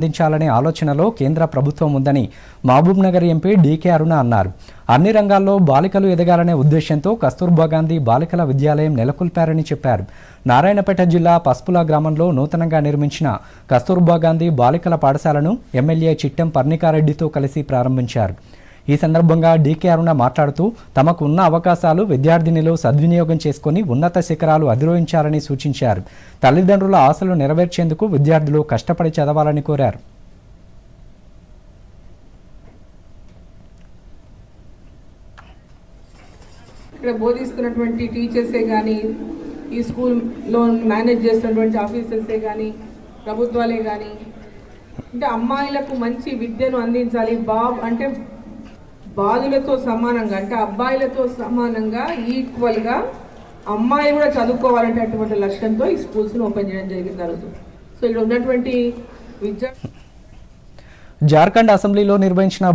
అందించాలనే ఆలోచనలో కేంద్ర ప్రభుత్వం ఉందని Mahabubnagar MP DK Aruna అన్నారు. అన్ని రంగాల్లో బాలికలు ఎదగాలనే ఉద్దేశంతో కస్తూర్బా గాంధీ బాలికల విద్యాలయం నెలకొల్పారని చెప్పారు. నారాయణపేట జిల్లా పసుపుల గ్రామంలో నూతనంగా నిర్మించిన కస్తూర్బా గాంధీ బాలికల పాఠశాలను ఎమ్మెల్యే చిట్టెం పర్ణికారెడ్డితో కలిసి ప్రారంభించారు. ఈ సందర్భంగా డీకే అరుణ మాట్లాడుతూ తమకు ఉన్న అవకాశాలు విద్యార్థినిలు సద్వినియోగం చేసుకుని ఉన్నత శిఖరాలు అధిరోహించాలని సూచించారు. తల్లిదండ్రుల ఆశలు నెరవేర్చేందుకు విద్యార్థులు కష్టపడి చదవాలని కోరారు. ఇక్కడ బోధిస్తున్నటువంటి టీచర్సే కానీ ఈ స్కూల్లో మేనేజ్ చేస్తున్నటువంటి ఆఫీసర్సే కానీ ప్రభుత్వాలే కానీ అంటే అమ్మాయిలకు మంచి విద్యను అందించాలి. బా అంటే బాలులతో సమానంగా అంటే అబ్బాయిలతో సమానంగా ఈక్వల్గా అమ్మాయి కూడా చదువుకోవాలంటే అటువంటి లక్ష్యంతో ఈ స్కూల్స్ని ఓపెన్ చేయడం జరిగింది ఆ రోజు. సో ఇక్కడ ఉన్నటువంటి విద్యా జార్ఖండ్ అసెంబ్లీలో నిర్వహించిన